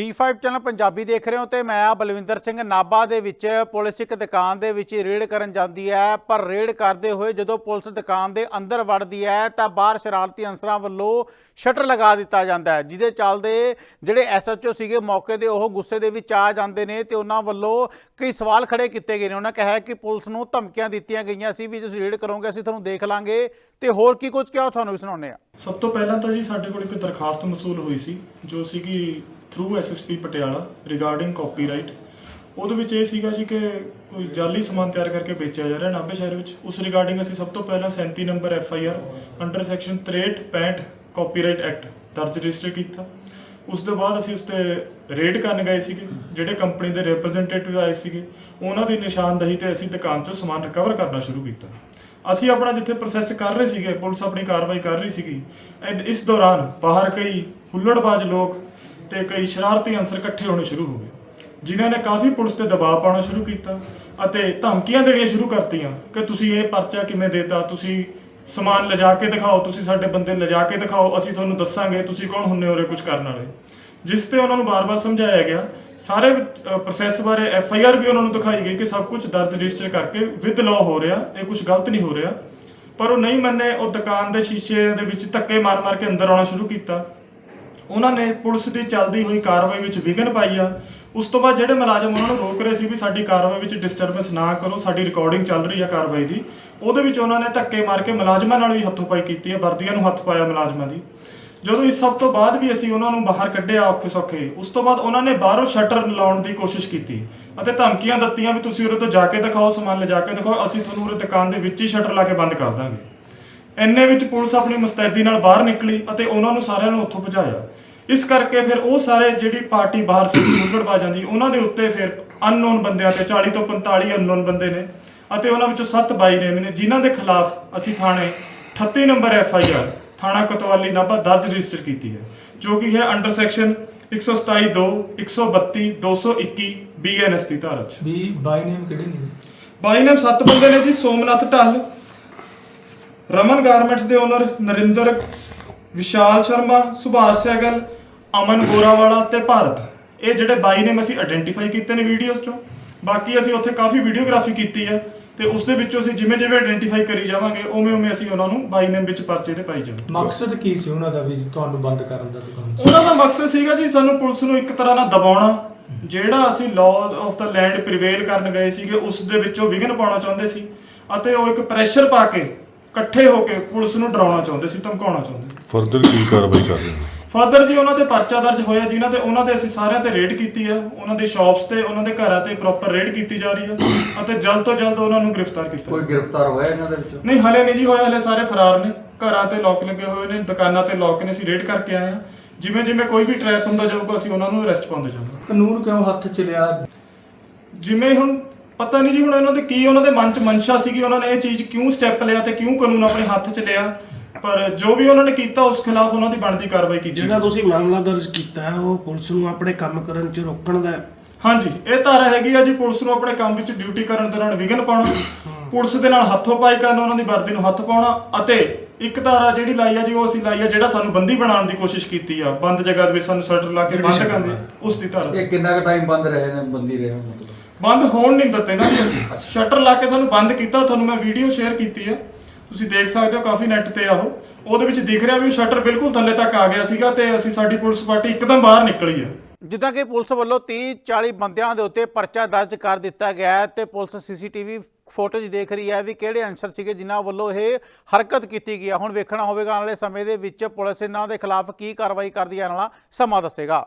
D5 channel Punjabi ਦੇਖ ਰਹੇ ਹੋ ਤੇ ਮੈਂ ਆ ਬਲਵਿੰਦਰ ਸਿੰਘ ਨਾਬਾ ਦੇ ਵਿੱਚ ਪੁਲਿਸ ਇੱਕ ਦੁਕਾਨ ਦੇ ਵਿੱਚ ਰੇਡ ਕਰਨ ਜਾਂਦੀ ਹੈ, ਪਰ ਰੇਡ ਕਰਦੇ ਹੋਏ ਜਦੋਂ ਪੁਲਿਸ ਦੁਕਾਨ ਦੇ ਅੰਦਰ ਵੜਦੀ ਹੈ ਤਾਂ ਬਾਹਰ ਸ਼ਰਾਰਤੀ ਅਨਸਰਾਂ ਵੱਲੋਂ ਸ਼ਟਰ ਲਗਾ ਦਿੱਤਾ ਜਾਂਦਾ ਹੈ, ਜਿਹਦੇ ਚੱਲਦੇ ਜਿਹੜੇ ਐਸਐਚਓ ਸੀਗੇ ਮੌਕੇ ਦੇ ਉਹ ਗੁੱਸੇ ਦੇ ਵਿੱਚ ਆ ਜਾਂਦੇ ਨੇ ਤੇ ਉਹਨਾਂ ਵੱਲੋਂ ਕਈ ਸਵਾਲ ਖੜੇ ਕੀਤੇ ਗਏ ਨੇ। ਉਹਨਾਂ ਕਿਹਾ ਕਿ ਪੁਲਿਸ ਨੂੰ ਧਮਕੀਆਂ ਦਿੱਤੀਆਂ ਗਈਆਂ ਸੀ ਵੀ ਤੁਸੀਂ ਰੇਡ ਕਰੋਗੇ, ਅਸੀਂ ਤੁਹਾਨੂੰ ਦੇਖ ਲਾਂਗੇ ਤੇ ਹੋਰ ਕੀ ਕੁਝ ਕਿਹਾ ਉਹ ਤੁਹਾਨੂੰ ਵੀ ਸੁਣਾਉਂਦੇ ਆ ਸਭ ਤੋਂ ਪਹਿਲਾਂ ਤਾਂ ਜੀ ਸਾਡੇ ਕੋਲ ਇੱਕ ਦਰਖਾਸਤ ਮਸੂਲ ਹੋਈ ਸੀ, ਜੋ ਸੀਗੀ through SSP Patiala regarding copyright ਉਹਦੇ ਵਿੱਚ ਇਹ ਸੀਗਾ ਜੀ ਕਿ ਕੋਈ ਜਾਲੀ ਸਮਾਨ ਤਿਆਰ ਕਰਕੇ ਵੇਚਿਆ ਜਾ ਰਿਹਾ ਨਾਭੇ ਸ਼ਹਿਰ ਵਿੱਚ। ਉਸ ਰਿਗਾਰਡਿੰਗ ਅਸੀਂ ਸਭ ਤੋਂ ਪਹਿਲਾਂ 37 number F I R under section 63 65 copyright act ਦਰਜ ਰਜਿਸਟਰ ਕੀਤਾ। ਉਸ ਤੋਂ ਬਾਅਦ ਅਸੀਂ ਉਸ ਤੇ ਰੇਡ ਕਰਨ ਗਏ ਸੀਗੇ, ਜਿਹੜੇ ਕੰਪਨੀ ਦੇ ਰਿਪਰੈਜ਼ੈਂਟੇਟਿਵ ਆਏ ਸੀਗੇ, ਉਹਨਾਂ ਦੀ ਨਿਸ਼ਾਨਦੇਹੀ ਤੇ ਅਸੀਂ ਦੁਕਾਨ ਚੋਂ ਸਮਾਨ ਰਿਕਵਰ ਕਰਨਾ ਸ਼ੁਰੂ ਕੀਤਾ। ਅਸੀਂ ਆਪਣਾ ਜਿੱਥੇ ਪ੍ਰੋਸੈਸ ਕਰ ਰਹੇ ਸੀਗੇ, ਪੁਲਿਸ ਆਪਣੀ ਕਾਰਵਾਈ ਕਰ ਰਹੀ ਸੀਗੀ, ਐਂਡ ਇਸ ਦੌਰਾਨ ਬਾਹਰ ਕਈ ਹੁੱਲੜਬਾਜ਼ ਲੋਕ ਤੇ ਕਈ ਸ਼ਰਾਰਤੀ ਅੰਸਰ ਇਕੱਠੇ ਹੋਣੇ ਸ਼ੁਰੂ ਹੋ ਗਏ, ਜਿਨ੍ਹਾਂ ਨੇ ਕਾਫੀ ਪੁਲਿਸ ਤੇ ਦਬਾਅ ਪਾਉਣਾ ਸ਼ੁਰੂ ਕੀਤਾ ਅਤੇ ਧਮਕੀਆਂ ਦੇਣੀਆਂ ਸ਼ੁਰੂ ਕਰਤੀਆਂ ਕਿ ਤੁਸੀਂ ਇਹ ਪਰਚਾ ਕਿਵੇਂ ਦੇਤਾ, ਤੁਸੀਂ ਸਮਾਨ ਲਿਜਾ ਕੇ ਦਿਖਾਓ, ਤੁਸੀਂ ਸਾਡੇ ਬੰਦੇ ਲਿਜਾ ਕੇ ਦਿਖਾਓ, ਅਸੀਂ ਤੁਹਾਨੂੰ ਦੱਸਾਂਗੇ ਤੁਸੀਂ ਕੌਣ ਹੁੰਨੇ ਹੋਰੇ ਕੁਝ ਕਰਨ ਵਾਲੇ। ਜਿਸ ਤੇ ਉਹਨਾਂ ਨੂੰ ਬਾਰ-ਬਾਰ ਸਮਝਾਇਆ ਗਿਆ, ਸਾਰੇ ਪ੍ਰੋਸੈਸ ਬਾਰੇ ਐਫ ਆਈ ਆਰ ਵੀ ਉਹਨਾਂ ਨੂੰ ਦਿਖਾਈ ਗਈ ਕਿ ਸਭ ਕੁਝ ਦਰਜ ਰਜਿਸਟਰ ਕਰਕੇ ਵਿਦ ਲਾਅ ਹੋ ਰਿਹਾ, ਇਹ ਕੁਝ ਗਲਤ ਨਹੀਂ ਹੋ ਰਿਹਾ। ਪਰ ਉਹ ਨਹੀਂ ਮੰਨੇ, ਉਹ ਦੁਕਾਨ ਦੇ ਸ਼ੀਸ਼ੇ ਦੇ ਵਿੱਚ ਧੱਕੇ ਮਾਰ-ਮਾਰ ਕੇ ਅੰਦਰ ਆਉਣਾ ਸ਼ੁਰੂ ਕੀਤਾ। ਉਹਨਾਂ ਨੇ ਪੁਲਿਸ ਦੀ ਚੱਲਦੀ ਹੋਈ ਕਾਰਵਾਈ ਵਿੱਚ ਵਿਘਨ ਪਾਈ ਆ। ਉਸ ਤੋਂ ਬਾਅਦ ਜਿਹੜੇ ਮੁਲਾਜ਼ਮ ਉਹਨਾਂ ਨੂੰ ਰੋਕ ਰਹੇ ਸੀ ਵੀ ਸਾਡੀ ਕਾਰਵਾਈ ਵਿੱਚ ਡਿਸਟਰਬੈਂਸ ਨਾ ਕਰੋ, ਸਾਡੀ ਰਿਕਾਰਡਿੰਗ ਚੱਲ ਰਹੀ ਆ ਕਾਰਵਾਈ ਦੀ, ਉਹਦੇ ਵਿੱਚ ਉਹਨਾਂ ਨੇ ਧੱਕੇ ਮਾਰ ਕੇ ਮੁਲਾਜ਼ਮਾਂ ਨਾਲ ਵੀ ਹੱਥੋਂ-ਪਾਈ ਕੀਤੀ ਆ, ਵਰਦੀਆਂ ਨੂੰ ਹੱਥ ਪਾਇਆ ਮੁਲਾਜ਼ਮਾਂ ਦੀ। ਜਦੋਂ ਇਸ ਸਭ ਤੋਂ ਬਾਅਦ ਵੀ ਅਸੀਂ ਉਹਨਾਂ ਨੂੰ ਬਾਹਰ ਕੱਢਿਆ ਔਖੇ ਸੌਖੇ ਉਸ ਤੋਂ ਬਾਅਦ ਉਹਨਾਂ ਨੇ ਬਾਹਰੋਂ ਸ਼ਟਰ ਲਾਉਣ ਦੀ ਕੋਸ਼ਿਸ਼ ਕੀਤੀ ਅਤੇ ਧਮਕੀਆਂ ਦਿੱਤੀਆਂ ਵੀ ਤੁਸੀਂ ਉਰੇ ਤੋਂ ਜਾ ਕੇ ਦਿਖਾਓ, ਸਮਾਨ ਲਿਜਾ ਕੇ ਦਿਖਾਓ, ਅਸੀਂ ਤੁਹਾਨੂੰ ਉਰੇ ਦੁਕਾਨ ਦੇ ਵਿੱਚ ਹੀ ਸ਼ਟਰ ਲਾ ਕੇ ਬੰਦ ਕਰ ਦਾਂਗੇ। ਇੰਨੇ ਵਿੱਚ ਪੁਲਿਸ ਆਪਣੀ ਮੁਸਤੈਦੀ ਨਾਲ ਬਾਹਰ ਨਿਕਲੀ ਅਤੇ ਉਹਨਾਂ ਨੂੰ ਸਾਰਿਆਂ ਨੂੰ ਉੱਥੋਂ ਭਜਾਇਆ ਇਸ ਕਰਕੇ ਫਿਰ ਉਹ ਸਾਰੇ ਜਿਹੜੀ ਪਾਰਟੀ ਬਾਹਰ ਸੀ ਹੁੱਲੜਬਾਜ਼ਾਂ ਦੀ ਉਹਨਾਂ ਦੇ ਉੱਤੇ ਫਿਰ ਅਨਨੋਨ ਬੰਦਿਆਂ ਤੇ 40 ਤੋਂ 45 ਅਨਨੋਨ ਬੰਦੇ ਨੇ ਅਤੇ ਉਹਨਾਂ ਵਿੱਚੋਂ 7 ਬਾਈ ਨੇ ਨੇ ਜਿਨ੍ਹਾਂ ਦੇ ਖਿਲਾਫ ਅਸੀਂ ਥਾਣੇ 38 ਨੰਬਰ ਐਫ ਆਈ ਆਰ ਥਾਣਾ ਕੋਤਵਾਲੀ ਨਾਭਾ ਦਰਜ ਰਜਿਸਟਰ ਕੀਤੀ ਹੈ ਜੋ ਕਿ ਹੈ ਅੰਡਰ ਸੈਕਸ਼ਨ 127 2 132 221 ਬੀਐਨਐਸ ਦੀ ਧਾਰਾ 'ਚ ਵੀ ਬਾਈ ਨੇਮ ਕਿਹੜੇ ਨੇ? ਬਾਈ ਨਾਮ ਸੱਤ ਬੰਦੇ ਨੇ ਜੀ ਸੋਮਨਾਥ ਢੱਲ ਰਮਨ ਗਾਰਮੈਂਟਸ ਦੇ ਓਨਰ ਨਰਿੰਦਰ ਵਿਸ਼ਾਲ ਸ਼ਰਮਾ ਸੁਭਾਸ਼ ਸਹਿਗਲ ਅਮਨ ਗੋਰਾਵਾਲਾ ਤੇ ਭਾਰਤ। ਇਹ ਜਿਹੜੇ ਬਾਈ ਨੇਮ ਅਸੀਂ ਆਇਡੈਂਟੀਫਾਈ ਕੀਤੇ ਨੇ ਵੀਡੀਓਜ਼ ਚੋਂ। ਬਾਕੀ ਅਸੀਂ ਉੱਥੇ ਕਾਫੀ ਵੀਡੀਓਗ੍ਰਾਫੀ ਕੀਤੀ ਹੈ ਤੇ ਉਸ ਦੇ ਵਿੱਚੋਂ ਅਸੀਂ ਜਿਵੇਂ ਜਿਵੇਂ ਆਇਡੈਂਟੀਫਾਈ ਕਰੀ ਜਾਵਾਂਗੇ ਉਵੇਂ ਉਵੇਂ ਅਸੀਂ ਉਹਨਾਂ ਨੂੰ ਬਾਈ ਨੇਮ ਵਿੱਚ ਪਰਚੇ ਤੇ ਪਾਈ ਜਾਵਾਂਗੇ। ਮਕਸਦ ਕੀ ਸੀ ਉਹਨਾਂ ਦਾ ਵੀ ਤੁਹਾਨੂੰ ਬੰਦ ਕਰਨ ਦਾ ਦੁਕਾਨ? ਉਹਨਾਂ ਦਾ ਮਕਸਦ ਸੀਗਾ ਜੀ ਸਾਨੂੰ ਪੁਲਿਸ ਨੂੰ ਇੱਕ ਤਰ੍ਹਾਂ ਨਾਲ ਦਬਾਉਣਾ। ਜਿਹੜਾ ਅਸੀਂ law of the land prevail ਕਰਨ ਗਏ ਸੀਗੇ ਉਸ ਦੇ ਵਿੱਚੋਂ ਵਿਘਨ ਪਾਉਣਾ ਚਾਹੁੰਦੇ ਸੀ। ਅਤੇ ਉਹ ਇੱਕ ਪ੍ਰੈਸ਼ਰ ਪਾ ਕੇ ਇਕੱਠੇ ਹੋ ਕੇ ਪੁਲਿਸ ਨੂੰ ਡਰਾਉਣਾ ਚਾਹੁੰਦੇ ਸੀ ਧਮਕਾਉਣਾ ਚਾਹੁੰਦੇ ਫਰਦਰ ਕੀ ਕਾਰਵਾਈ ਕਰ ਰਹੇ ਹੋ? ਫਰਦਰ ਜੀ ਉਹਨਾਂ ਤੇ ਪਰਚਾ ਦਰਜ ਹੋਇਆ ਜਿਨ੍ਹਾਂ ਤੇ ਉਹਨਾਂ ਦੇ ਅਸੀਂ ਸਾਰਿਆਂ ਤੇ ਰੇਡ ਕੀਤੀ ਆ। ਉਹਨਾਂ ਦੀ ਸ਼ਾਪਸ ਤੇ ਉਹਨਾਂ ਦੇ ਘਰਾਂ ਤੇ ਪ੍ਰੋਪਰ ਰੇਡ ਕੀਤੀ ਜਾ ਰਹੀ ਆ ਅਤੇ ਜਲਦ ਤੋਂ ਜਲਦ ਉਹਨਾਂ ਨੂੰ ਗ੍ਰਿਫਤਾਰ ਕੀਤਾ ਕੋਈ ਗ੍ਰਿਫਤਾਰ ਹੋਇਆ ਇਹਨਾਂ ਦੇ ਵਿੱਚੋਂ? ਨਹੀਂ ਹਲੇ ਨਹੀਂ ਜੀ ਹੋਇਆ ਹਲੇ ਸਾਰੇ ਫਰਾਰ ਨੇ। ਘਰਾਂ ਤੇ ਲੋਕ ਲੱਗੇ ਹੋਏ ਨੇ ਦੁਕਾਨਾਂ ਤੇ ਲੋਕ ਨੇ ਅਸੀਂ ਰੇਡ ਕਰਕੇ ਆਏ ਆ। ਜਿਵੇਂ ਜਿਵੇਂ ਕੋਈ ਵੀ ਟ੍ਰੈਪ ਹੁੰਦਾ ਜਾਊਗਾ ਅਸੀਂ ਉਹਨਾਂ ਨੂੰ ਅਰੈਸਟ ਪਾਉਂਦੇ ਜਾਵਾਂਗੇ। ਕਾਨੂੰਨ ਕਿਉਂ ਹੱਥ 'ਚ ਲਿਆ? ਜਿਵੇਂ ਹੁਣ ਪਤਾ ਨਹੀਂ ਜੀ ਹੁਣ ਇਹਨਾਂ ਦੇ ਕੀ ਉਹਨਾਂ ਦੇ ਮਨ 'ਚ ਮਨਸ਼ਾ ਸੀਗੀ ਉਹਨਾਂ ਨੇ ਇਹ ਚੀਜ਼ ਕਿਉਂ ਸਟੈਪ ਲਿਆ ਤੇ ਕਿਉਂ ਕਾਨੂੰਨ ਆਪਣੇ ਹੱਥ 'ਚ ਲਿਆ। ਪਰ ਜੋ ਵੀ ਉਹਨਾਂ ਨੇ ਕੀਤਾ ਉਸ ਖਿਲਾਫ ਉਹਨਾਂ ਦੀ ਬਣਦੀ ਕਾਰਵਾਈ ਕੀਤੀ ਜਿਹੜਾ ਤੁਸੀਂ ਮਾਮਲਾ ਦਰਜ ਕੀਤਾ ਹੈ ਉਹ ਪੁਲਿਸ ਨੂੰ ਆਪਣੇ ਕੰਮ ਕਰਨ 'ਚ ਰੋਕਣ ਦਾ ਹੈ। ਹਾਂਜੀ ਇਹ ਧਾਰਾ ਹੈਗੀ ਆ ਜੀ ਪੁਲਿਸ ਨੂੰ ਆਪਣੇ ਕੰਮ ਵਿੱਚ ਡਿਊਟੀ ਕਰਨ ਦੌਰਾਨ ਵਿਘਨ ਪਾਉਣਾ। ਪੁਲਿਸ ਦੇ ਨਾਲ ਹੱਥੋਂ ਪਾਈ ਕਰਨ ਉਹਨਾਂ ਦੀ ਵਰਦੀ ਨੂੰ ਹੱਥ ਪਾਉਣਾ ਅਤੇ ਇੱਕ ਧਾਰਾ ਜਿਹੜੀ ਲਾਈ ਆ ਜੀ ਉਹ ਅਸੀਂ ਲਾਈ ਆ ਜਿਹੜਾ ਸਾਨੂੰ ਬੰਦੀ ਬਣਾਉਣ ਦੀ ਕੋਸ਼ਿਸ਼ ਕੀਤੀ ਆ। ਬੰਦ ਜਗ੍ਹਾ ਦੇ ਵਿੱਚ ਸਾਨੂੰ ਸ਼ਟਰ ਲਾ ਕੇ ਬੰਦ ਕਰਦੇ ਉਸ ਦੀ ਧਾਰਾ। ਇਹ ਕਿੰਨਾ ਕੁ ਟਾਈਮ ਬੰਦ ਰਹੇ ਨੇ ਬੰਦੀ ਰਹੇ ਹੋਣ ਮਤਲਬ ਬੰਦ ਹੋਣ ਨਹੀਂ ਦਿੱਤੇ ਨਾ ਜੀ ਅਸੀਂ। ਸ਼ਟਰ ਲਾ ਕੇ ਸਾਨੂੰ ਬੰਦ ਕੀਤਾ ਤੁਹਾਨੂੰ ਮੈਂ ਵੀਡੀਓ ਸ਼ੇਅਰ ਕੀਤੀ ਹੈ ਤੁਸੀਂ ਦੇਖ ਸਕਦੇ ਹੋ ਕਾਫੀ ਨੈਟ ਤੇ ਆ ਉਹ। ਉਹਦੇ ਵਿੱਚ ਦਿਖ ਰਿਹਾ ਵੀ ਉਹ ਸ਼ਟਰ ਬਿਲਕੁਲ ਥੱਲੇ ਤੱਕ ਆ ਗਿਆ ਸੀਗਾ ਤੇ ਅਸੀਂ ਸਾਡੀ ਪੁਲਿਸ ਪਾਰਟੀ ਇੱਕਦਮ ਬਾਹਰ ਨਿਕਲੀ ਹੈ ਜਿੱਦਾਂ ਕਿ ਪੁਲਿਸ ਵੱਲੋਂ 30 40 ਬੰਦਿਆਂ ਦੇ ਉੱਤੇ ਪਰਚਾ ਦਰਜ ਕਰ ਦਿੱਤਾ ਗਿਆ ਹੈ ਤੇ ਪੁਲਿਸ ਸੀਸੀਟੀਵੀ ਫੁਟੇਜ ਦੇਖ ਰਹੀ ਹੈ ਵੀ ਕਿਹੜੇ ਅਨਸਰ ਸੀਗੇ ਜਿਨ੍ਹਾਂ ਵੱਲੋਂ ਇਹ ਹਰਕਤ ਕੀਤੀ ਗਈ ਹੈ ਹੁਣ ਵੇਖਣਾ ਹੋਵੇਗਾ ਆਉਣ ਵਾਲੇ ਸਮੇਂ ਦੇ ਵਿੱਚ ਪੁਲਿਸ ਇਹਨਾਂ ਦੇ ਖਿਲਾਫ ਕੀ ਕਾਰਵਾਈ ਕਰਦੀ ਹੈ ਵਾਲਾ ਸਮਾਂ ਦੱਸੇਗਾ।